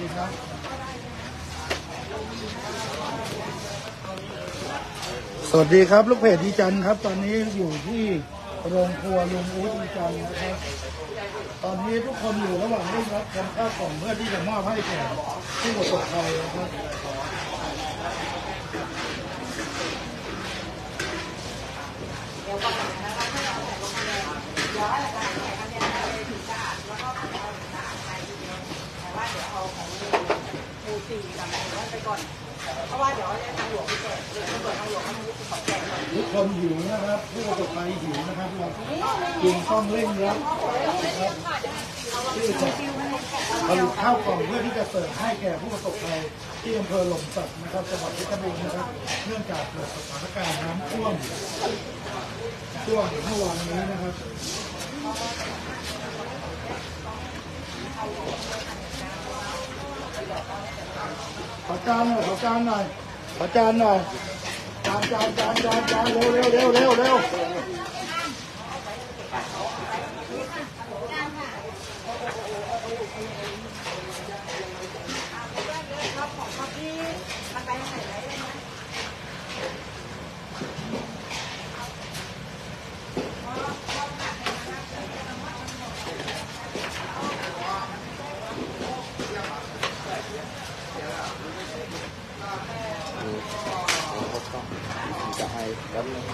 ดีครับสวัสดีครับลูกเพจดีจันครับ ตอนนี้อยู่ที่โรงครัวลุงอู๊ดดีจันนะครับ ตอนนี้ทุกคนอยู่ระหว่างเร่งรับคำข้าวกล่องเพื่อที่จะมอบให้แก่ผู้ประสบภัยนะครับหมู่สี่กับหมู่บ้านไป ก่อน เพราะว่าเดี๋ยวจะทางหลวงพิเศษเดี๋ยวตำรวจทางหลวงเขามาขอแจกก่อนทุกคนหิวนะครับผู้ประสบภัยหิวนะครับเราจึงต้องเร่งรับนะครับที่จะผลิตข้าวกล่องเพื่อที่จะเสิร์ฟให้แก่ผู้ประสบภัยที่อำเภอหล่มสักนะครับจังหวัดเพชรบูรณ์นะครับ เนื่องจากเกิดสถานการณ์น้ำท่วมช่วงเมื่อวานนี้นะครับ ขอจานหน่อยขอจานหน่อยขอจานหน่อยจานจานจานจานจานเร็วเร็วเร็วเร็วเร็ว ครับของเขาที่มันไปทางไหนได้ไหม จะให้แล้วนึง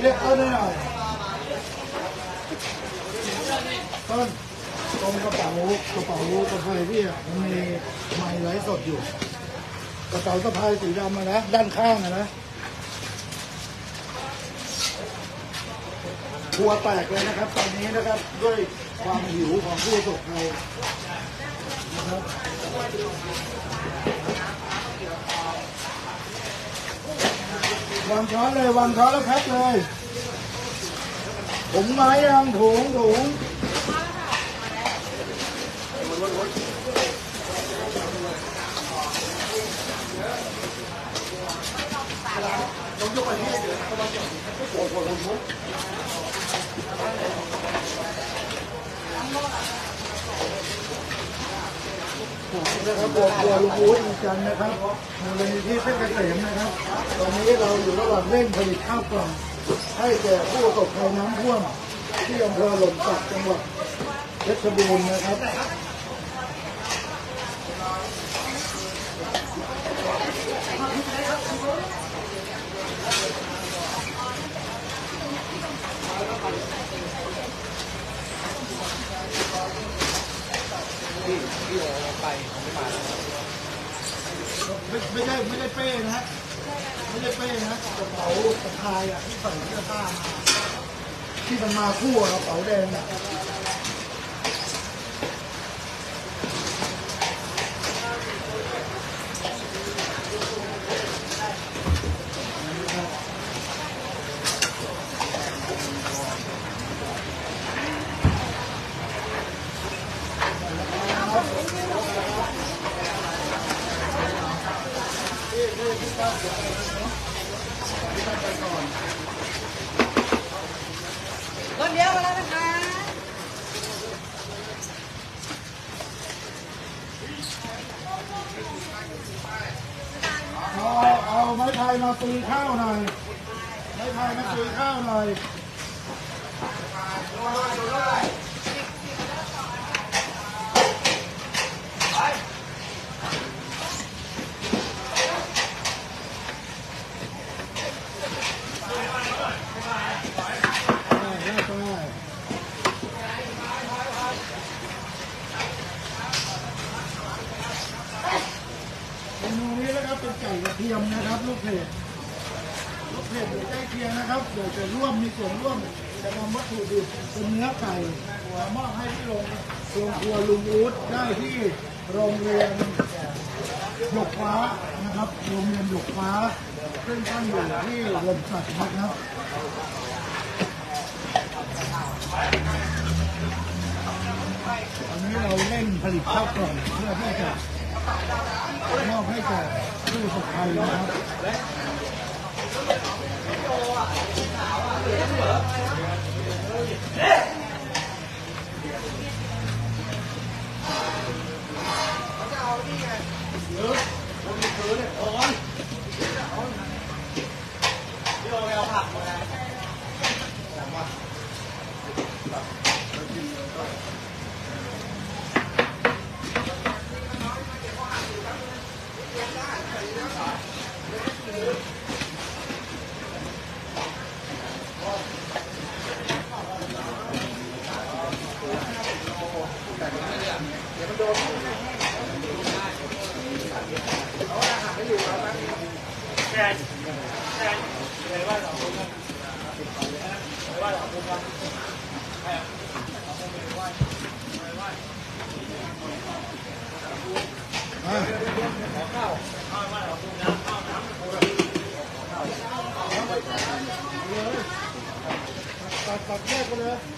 เรียกเอาหน่อยต้นตรงกระเป๋ากระเป๋ากระเพายพี่อะมันมีไม้ไลฟ์สดอยู่ กระเป๋าสะพายสีดำนะ ด้านข้างอะนะครัวแตกเลยนะครับ ตอนนี้นะครับด้วยความหิวของผู้ประสบภัยนะครับวางช้อนเลยวางช้อนแล้วแพ็คเลยถุงไม้ยังถุงถุง นะครับบอกตัวลุงอู๊ดอีกจันนะครับมูลนิธิเพชรเกษมนะครับ ตอนนี้เราอยู่ระหว่างเร่งผลิตข้าวกล่อง ให้แก่ผู้ประสบภัยน้ำท่วม ที่อำเภอหล่มสักจังหวัดเพชรบูรณ์นะครับ ที่ที่โอไปไม่มาไม่ไม่ได้ไม่ได้เป้นะฮะไม่ได้เป้นะกระเป๋าสะพายอะที่ใส่เสื้อผ้ามาที่มันมาคู่กับกระเป๋าแดงอะ รถเดียวกันแล้วนะคะเอาเอาไม้พายมาตีข้าวหน่อย ไม้พายมาตีข้าวหน่อยได้ได้ไป เมนูนี้นะครับเป็นไก่กระเทียมนะครับลูกเพจลูกเพจอยู่ใกล้เคียงนะครับเดี๋ยวจะร่วมมีส่วนร่วมจะนำวัตถุดิบเป็นเนื้อไก่มามอบให้ที่โรงโรงครัวลุงอู๊ดได้ที่โรงเรียน หยกฟ้านะครับโรงเรียนหยกฟ้าซึ่งตั้งอยู่ที่ลมสักนะครับตอนนี้เราเร่งผลิตข้าวกล่องเพื่อที่จะมอบให้แก่ผู้ประสบภัยนะครับตัดตัดแยกไป เล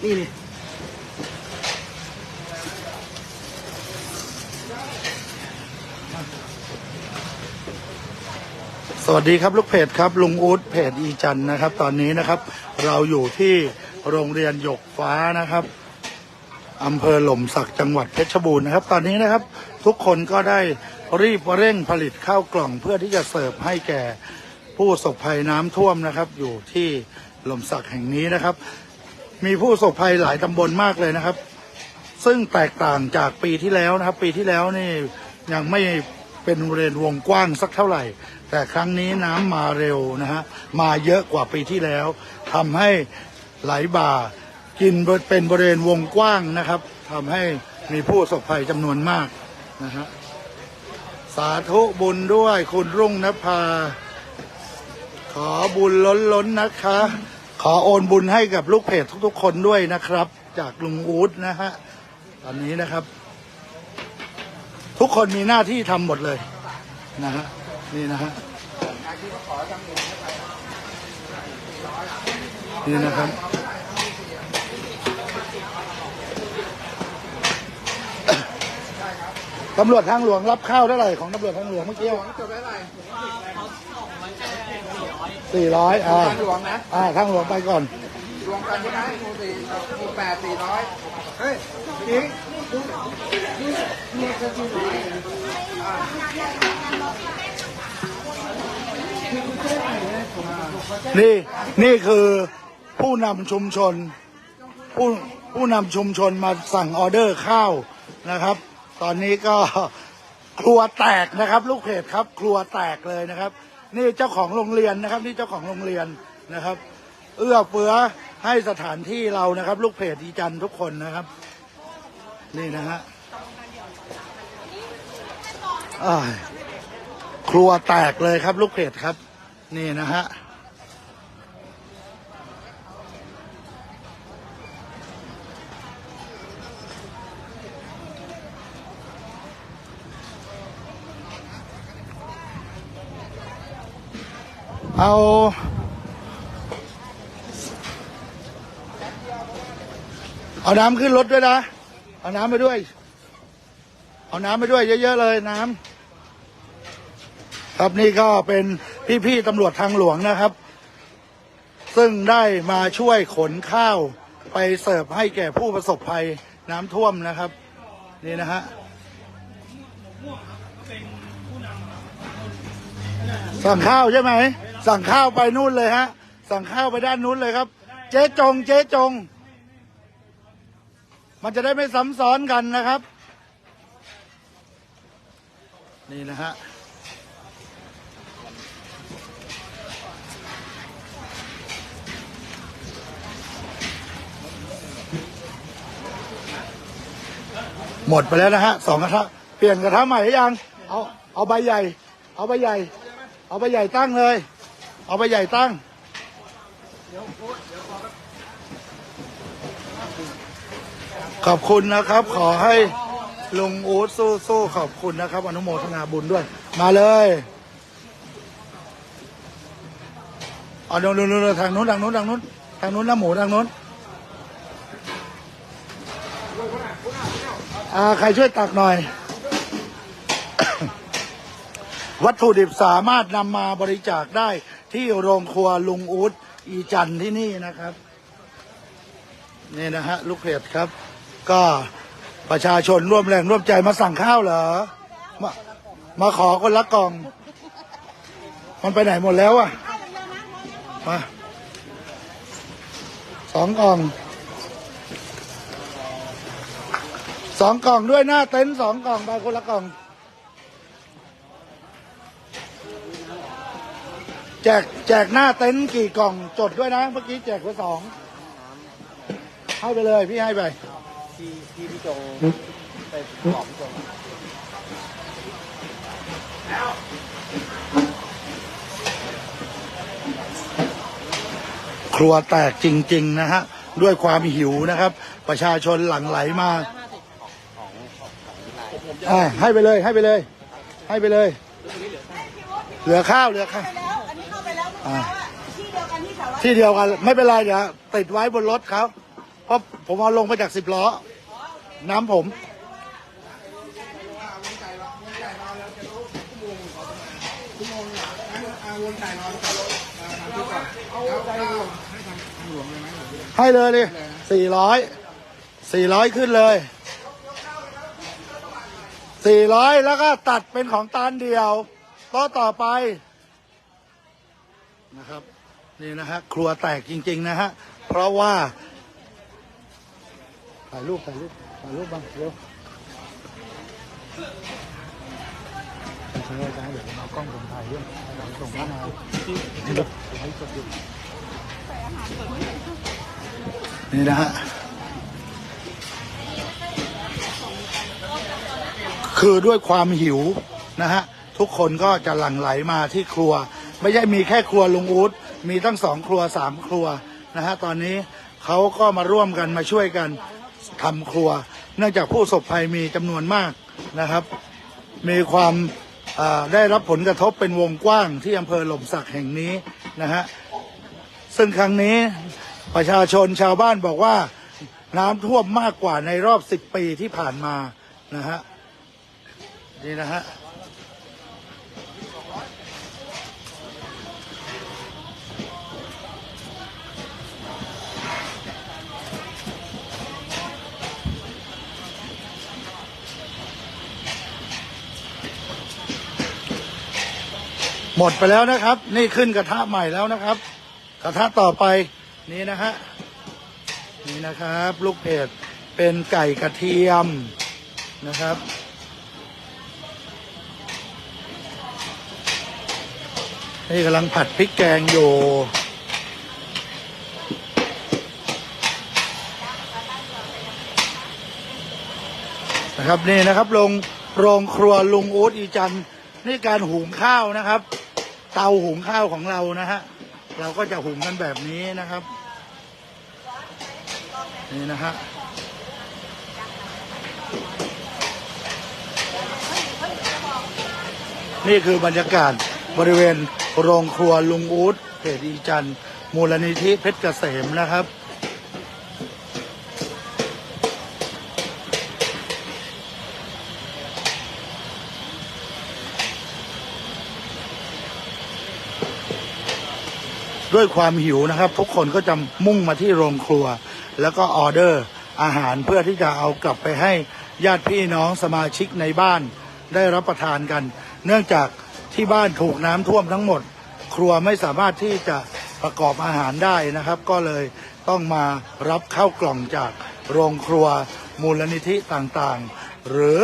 นี่นี่สวัสดีครับลูกเพจครับลุงอู๊ดเพจอีจันนะครับ ตอนนี้นะครับ เราอยู่ที่โรงเรียนหยกฟ้านะครับอำเภอหล่มสักจังหวัดเพชรบูรณ์นะครับ ตอนนี้นะครับ ทุกคนก็ได้รีบเร่งผลิตข้าวกล่องเพื่อที่จะเสิร์ฟให้แก่ ผู้ประสบภัยน้ำท่วมนะครับ อยู่ที่หล่มสักแห่งนี้นะครับ มีผู้ประสบภัยหลายตำบลมากเลยนะครับ ซึ่งแตกต่างจากปีที่แล้วนะครับ ปีที่แล้วนี่ยังไม่เป็นบริเวณวงกว้างสักเท่าไหร่ แต่ครั้งนี้น้ำมาเร็วนะฮะมาเยอะกว่าปีที่แล้วทำให้ไหลบ่ากินเป็นบริเวณวงกว้างนะครับทำให้มีผู้ประสบภัยจำนวนมากนะฮะสาธุบุญด้วยคุณรุ่งนภา ขอบุญล้นล้นๆนะคะ ขอโอนบุญให้กับลูกเพจทุกๆ คนด้วยนะครับ จากลุงอู๊ดนะฮะตอนนี้นะครับ ทุกคนมีหน้าที่ทำหมดเลยนะฮะนี่นะฮะนี่นะครับตำรวจทางหลวงรับข้าวเท่าไหร่ของตำรวจทางหลวงเมื่อกี้หลวงจบได้ไรสี่ ร้อยอ่าทางหลวงนะอ่าทางหลวงไปก่อนรวมกันใช่ไหมหมู่สี่หมู่แปดสี่ร้อยเฮ้ยจริงนี่นี่คือผู้นำชุมชน ผู้ผู้นำชุมชนมาสั่งออเดอร์ข้าวนะครับ ตอนนี้ก็ครัวแตกนะครับ ลูกเพจครับ ครัวแตกเลยนะครับ นี่เจ้าของโรงเรียนนะครับ นี่เจ้าของโรงเรียนนะครับ เอื้อเฟื้อให้สถานที่เรานะครับ ลูกเพจดีจันทุกคนนะครับ นี่นะฮะครัวแตกเลยครับ ลูกเพจครับ นี่นะฮะ เอา เอาน้ำขึ้นรถด้วยนะ เอาน้ำไปด้วย เอาน้ำไปด้วยเยอะ ๆ เลยน้ำครับนี่ก็เป็นพี่ ๆตำรวจทางหลวงนะครับ ซึ่งได้มาช่วยขนข้าวไปเสิร์ฟให้แก่ผู้ประสบภัยน้ำท่วมนะครับ นี่นะฮะสั่งข้าวใช่ไหม สั่งข้าวไปนู่นเลยฮะ สั่งข้าวไปด้านนู้นเลยครับ เจ๊จง เจ๊จง มันจะได้ไม่ซ้ำซ้อนกันนะครับ นี่นะฮะหมดไปแล้วนะฮะสองกระทะเปลี่ยนกระทะใหม่หรือยัง เอาเอาใบใหญ่ เอาใบใหญ่ เอาใบใหญ่ตั้งเลย เอาใบใหญ่ตั้ง ขอบคุณนะครับ ขอให้ลุงอู๊ดสู้ๆขอบคุณนะครับ อนุโมทนาบุญด้วย มาเลยเอาดูดูดูทางนู้นทางนู้นทางนู้นทางนู้นน้ำหมูทางนู้นอ่าใครช่วยตักหน่อย วัตถุดิบสามารถนำมาบริจาคได้ ที่โรงครัวลุงอูดอีจันที่นี่นะครับ นี่นะฮะลูกเพจครับ ก็ประชาชนร่วมแรงร่วมใจมาสั่งข้าวเหรอ มามาขอคนละกล่อง มันไปไหนหมดแล้วอะ มาสองกล่องสองกล่องด้วยหน้าเต็นท์สองกล่องไปคนละกล่อง แจกแจกหน้าเต็นท์กี่กล่องจดด้วยนะ เมื่อกี้แจกไปสองให้ไปเลยพี่ให้ไปที่ที่พี่จงไปบอกพี่จงครัวแตกจริง ๆ นะฮะ ด้วยความหิวนะครับ ประชาชนหลั่งไหลมาอ่าให้ไปเลยให้ไปเลย ให้ไปเลย เหลือข้าวเหลือข้าวไปแล้ว อันนี้เข้าไปแล้วลูกค้าว่าที่เดียวกันที่สารวัตรที่เดียวกันไม่เป็นไรเดี๋ยวติดไว้บนรถครับเพราะผมเอาลงมาจากสิบล้อ น้ำผม ให้เลยดิสี่ร้อยสี่ร้อยขึ้นเลยสี่ร้อยแล้วก็ตัดเป็นของตาลเดียวโต๊ะต่อไป นะครับนี่นะฮะครัวแตกจริง ๆ นะฮะเพราะว่าถ่ายรูปถ่ายรูปถ่ายรูปบ้างเร็วใช่ใช่เดี๋ยวเอากล้องผมถ่ายด้วยเดี๋ยวส่งเข้ามานี่ดูให้สดอยู่นี่นะฮะคือด้วยความหิวนะฮะทุกคนก็จะหลั่งไหลมาที่ครัว ไม่ใช่มีแค่ครัวลุงอู๊ดมีตั้งสองครัวสามครัวนะฮะตอนนี้เขาก็มาร่วมกันมาช่วยกันทำครัว เนื่องจากผู้ประสบภัยมีจำนวนมากนะครับ มีความได้รับผลกระทบเป็นวงกว้างที่อำเภอหล่มสักแห่งนี้นะฮะซึ่งครั้งนี้ประชาชนชาวบ้านบอกว่าน้ำท่วมมากกว่าในรอบสิบปีที่ผ่านมานะฮะนี่นะฮะ หมดไปแล้วนะครับ นี่ขึ้นกระทะใหม่แล้วนะครับ กระทะต่อไปนี่นะฮะนี่นะครับลูกเพจเป็นไก่กระเทียมนะครับนี่กำลังผัดพริกแกงอยู่นะครับนี่นะครับโรงโรงครัวลุงอู๊ดอีจันทร์ นี่การหุงข้าวนะครับ เตาหุงข้าวของเรานะฮะเราก็จะหุงกันแบบนี้นะครับ นี่นะฮะนี่คือบรรยากาศบริเวณโรงครัวลุงอู๊ดเพจอีจันมูลนิธิเพชรเกษมนะครับ ด้วยความหิวนะครับ ทุกคนก็จะมุ่งมาที่โรงครัว แล้วก็ออเดอร์อาหารเพื่อที่จะเอากลับไปให้ญาติพี่น้องสมาชิกในบ้านได้รับประทานกัน เนื่องจากที่บ้านถูกน้ำท่วมทั้งหมด ครัวไม่สามารถที่จะประกอบอาหารได้นะครับ ก็เลยต้องมารับข้าวกล่องจากโรงครัวมูลนิธิต่างๆ หรือ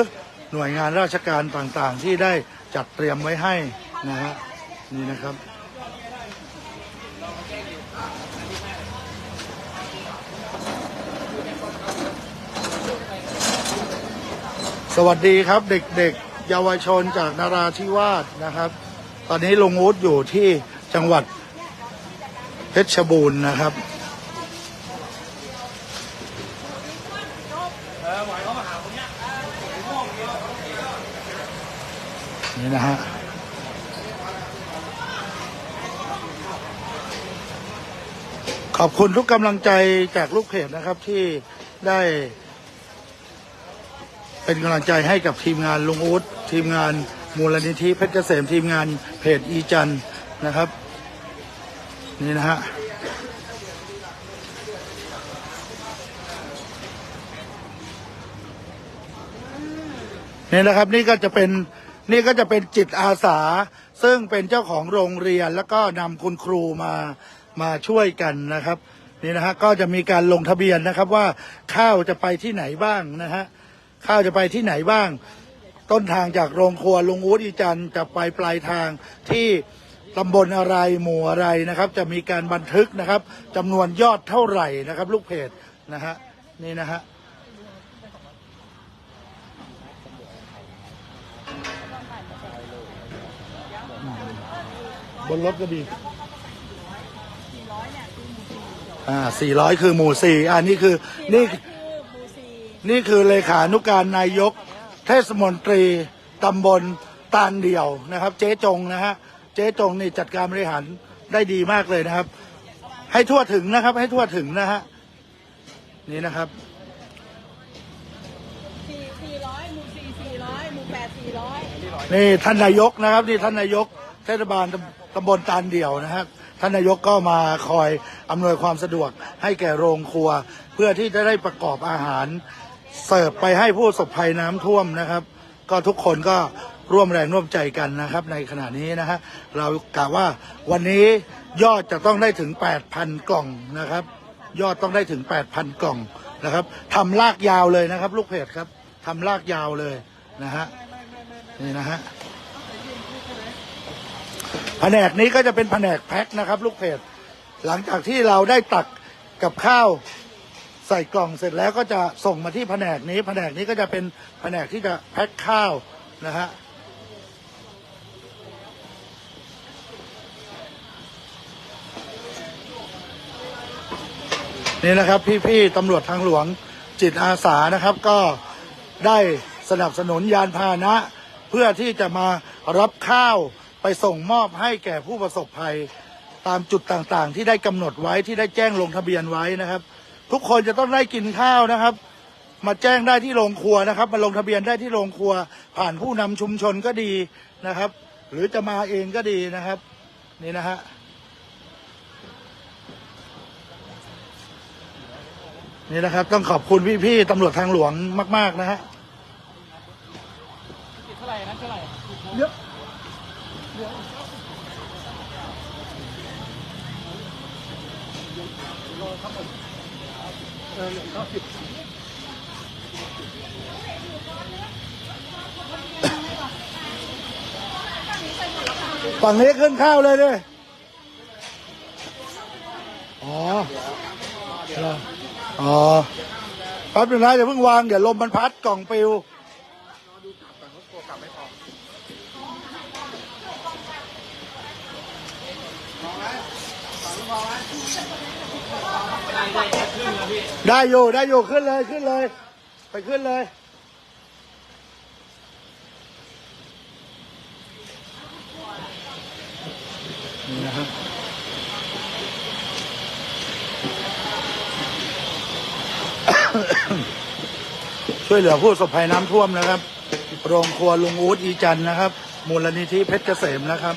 หน่วยงานราชการต่างๆ ที่ได้จัดเตรียมไว้ให้นะฮะนี่นะครับ สวัสดีครับเด็กๆ เยาวชนจากนาราธิวาสนะครับ ตอนนี้ลงอูดอยู่ที่จังหวัดเพชรบูรณ์นะครับนี่นะฮะขอบคุณทุกกำลังใจจากลูกเพจนะครับที่ได้ เป็นกำลังใจให้กับทีมงานลุงอู๊ดทีมงานมูลนิธิเพชรเกษมทีมงานเพจอีจันนะครับ นี่นะฮะนี่นะครับนี่ก็จะเป็นนี่ก็จะเป็นจิตอาสา ซึ่งเป็นเจ้าของโรงเรียนแล้วก็นำคุณครูมามาช่วยกันนะครับนี่นะฮะก็จะมีการลงทะเบียนนะครับว่าข้าวจะไปที่ไหนบ้างนะฮะ ข้าวจะไปที่ไหนบ้าง ต้นทางจากโรงครัวลุงอู๊ดอีจันทร์จะไปปลายทางที่ตำบลอะไรหมู่อะไรนะครับ จะมีการบันทึกนะครับจำนวนยอดเท่าไหร่นะครับ ลูกเพจนะฮะนี่นะฮะบนรถก็ดีอ่าสี่ร้อยคือหมู่สี่อ่านี่คือนี่ นี่คือเลขานุการนายก เทศมนตรีตำบลตาลเดี่ยวนะครับ เจ๊จงนะฮะเจ๊จงนี่จัดการบริหารได้ดีมากเลยนะครับ ให้ทั่วถึงนะครับ ให้ทั่วถึงนะฮะนี่นะครับสี่สี่ร้อยหมู่สี่สี่ร้อยหมู่แปดสี่ร้อยนี่ท่านนายกนะครับ นี่ท่านนายกเทศบาลตำตำบลตาลเดี่ยวนะครับท่านนายกก็มาคอยอำนวยความสะดวกให้แก่โรงครัว เพื่อที่จะได้ประกอบอาหาร เสิร์ฟไปให้ผู้ประสบภัยน้ำท่วมนะครับ ก็ทุกคนก็ร่วมแรงร่วมใจกันนะครับ ในขณะนี้นะฮะเรากะว่าวันนี้ยอดจะต้องได้ถึง 8,000 กล่องนะครับ ยอดต้องได้ถึง 8,000 กล่องนะครับทำลากยาวเลยนะครับ ลูกเพจครับทำลากยาวเลยนะฮะนี่นะฮะแผนกนี้ก็จะเป็นแผนกแพ็คนะครับ ลูกเพจหลังจากที่เราได้ตักกับข้าว ใส่กล่องเสร็จแล้วก็จะส่งมาที่แผนกนี้ แผนกนี้ก็จะเป็นแผนกที่จะแพ็คข้าวนะฮะนี่นะครับพี่ๆตำรวจทางหลวงจิตอาสานะครับ ก็ได้สนับสนุนยานพาหนะ เพื่อที่จะมารับข้าวไปส่งมอบให้แก่ผู้ประสบภัย ตามจุดต่างๆ ที่ได้กำหนดไว้ที่ได้แจ้งลงทะเบียนไว้นะครับ ทุกคนจะต้องได้กินข้าวนะครับ มาแจ้งได้ที่โรงครัวนะครับ มาลงทะเบียนได้ที่โรงครัว ผ่านผู้นำชุมชนก็ดีนะครับ หรือจะมาเองก็ดีนะครับ นี่นะฮะนี่นะครับ ต้องขอบคุณพี่ๆตำรวจทางหลวงมาก ๆ นะฮะเท่าไหร่นะเท่าไหร่เยอะ ฝั่งนี้ขึ้นข้าวเลยดิอ๋อเหรออ๋อแป๊บนึงนะอย่าเพิ่งวาง เดี๋ยวลมมันพัดกล่องปลิว ได้ ได้อยู่ได้อยู่ขึ้นเลยขึ้นเลย ไปขึ้นเลย นี่นะครับช่วยเหลือผู้ประสบภัยน้ำท่วมนะครับ โรงครัวลุงอู๊ดอีจันนะครับ มูลนิธิเพชรเกษมนะครับ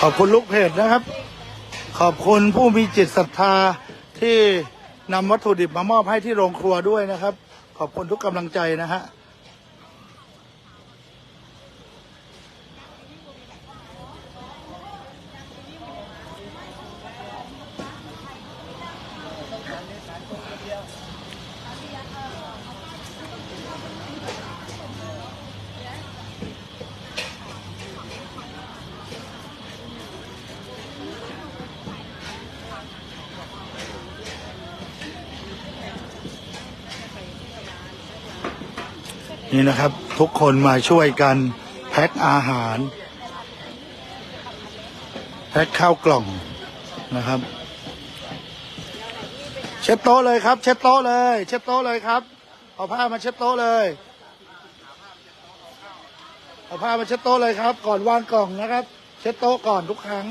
ขอบคุณลูกเพจนะครับ ขอบคุณผู้มีจิตศรัทธาที่นำวัตถุดิบมามอบให้ที่โรงครัวด้วยนะครับ ขอบคุณทุกกำลังใจนะฮะ นี่นะครับ ทุกคนมาช่วยกันแพ็คอาหาร แพ็คข้าวกล่องนะครับ เช็ดโต๊ะเลยครับ เช็ดโต๊ะเลย เช็ดโต๊ะเลยครับ เอาผ้ามาเช็ดโต๊ะเลย เอาผ้ามาเช็ดโต๊ะเลยครับ ก่อนวางกล่องนะครับ เช็ดโต๊ะก่อนทุกครั้ง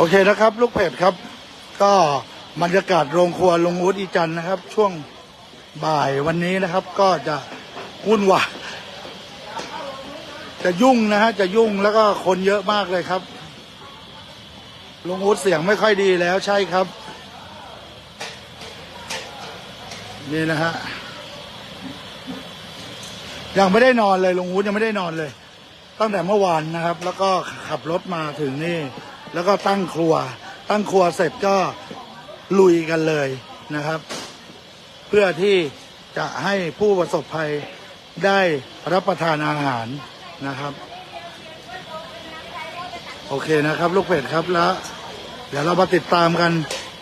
โอเคนะครับ ลูกเพจครับ ก็บรรยากาศโรงครัวลงวุฒิอีจันทร์นะครับ ช่วงบ่ายวันนี้นะครับ ก็จะวุ่นวายจะยุ่งนะฮะจะยุ่งแล้วก็คนเยอะมากเลยครับลงวุฒิเสียงไม่ค่อยดีแล้วใช่ครับ นี่นะฮะยังไม่ได้นอนเลยลงวุฒิยังไม่ได้นอนเลย ตั้งแต่เมื่อวานนะครับ แล้วก็ขับรถมาถึงนี่ แล้วก็ตั้งครัว ตั้งครัวเสร็จก็ลุยกันเลยนะครับ เพื่อที่จะให้ผู้ประสบภัยได้รับประทานอาหารนะครับ โอเคนะครับ ลูกเพจครับแล้ว เดี๋ยวเรามาติดตามกัน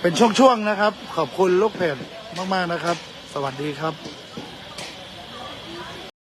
เป็นช่วงๆนะครับ ขอบคุณลูกเพจมากๆนะครับ สวัสดีครับ